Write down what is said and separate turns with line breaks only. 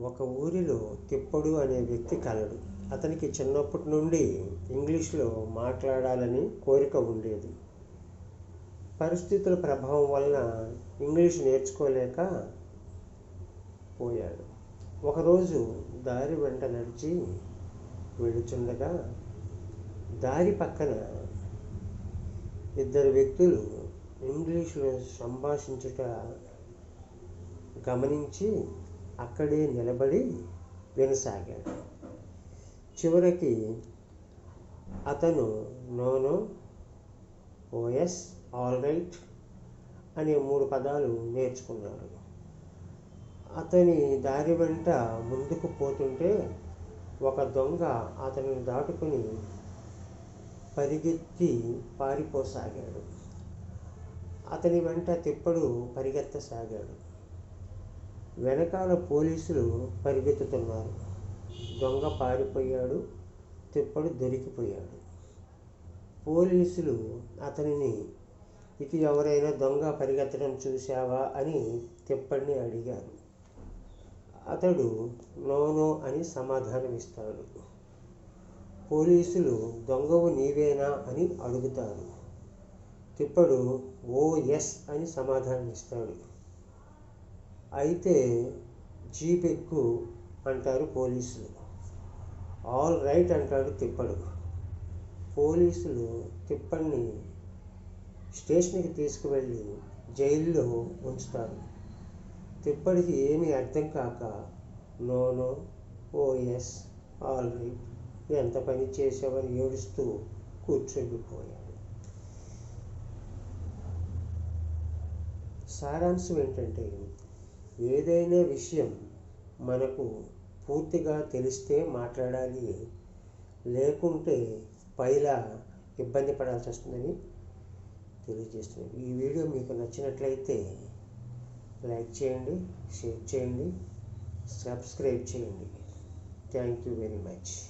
ఒక ఊరిలో తిప్పడు అనే వ్యక్తి కలడు. అతనికి చిన్నప్పటి నుండి ఇంగ్లీష్లో మాట్లాడాలని కోరిక ఉండేది. పరిస్థితుల ప్రభావం వలన ఇంగ్లీష్ నేర్చుకోలేక పోయాడు. ఒకరోజు దారి వెంట నడిచి వెళుచుండగా దారి పక్కన ఇద్దరు వ్యక్తులు ఇంగ్లీష్లో సంభాషించుట గమనించి అక్కడే నిలబడి వినసాగాడు. చివరికి అతను నోనో ఓఎస్ ఆల్ రైట్ అనే మూడు పదాలు నేర్చుకున్నాడు. అతని దారి వెంట ముందుకు పోతుంటే ఒక దొంగ అతనిని దాటుకుని పరిగెత్తి పారిపోసాగాడు. అతని వెంట తిప్పడు పరిగెత్తసాగాడు. వెనకాల పోలీసులు పరిగెత్తుతున్నారు. దొంగ పారిపోయాడు తిప్పడు దొరికిపోయాడు. పోలీసులు అతనిని ఇది ఎవరైనా దొంగ పరిగెత్తడం చూశావా? అని తిప్పడిని అడిగారు. అతడు నోనో అని సమాధానమిస్తాడు. పోలీసులు దొంగవు నీవేనా? అని అడుగుతారు. తిప్పడు ఓ ఎస్ అని సమాధానమిస్తాడు. అయితే జీప్ ఎక్కు అంటారు పోలీసులు. ఆల్ రైట్ అంటాడు తిప్పడు. పోలీసులు తిప్పడిని స్టేషన్కి తీసుకువెళ్ళి జైల్లో ఉంచుతారు. తిప్పడికి ఏమీ అర్థం కాక నోనో ఓఎస్ ఆల్ రైట్ ఎంత పని చేసావని ఏడుస్తూ కూర్చొనిపోయాడు. సారాంశం ఏంటంటే ఏదైనా విషయం మనకు పూర్తిగా తెలిస్తే మాట్లాడాలి. లేకుంటే పైలా ఇబ్బంది పడాల్సి వస్తుందని తెలియజేస్తున్నాను. ఈ వీడియో మీకు నచ్చినట్లయితే లైక్ చేయండి షేర్ చేయండి సబ్స్క్రైబ్ చేయండి. Thank you very much.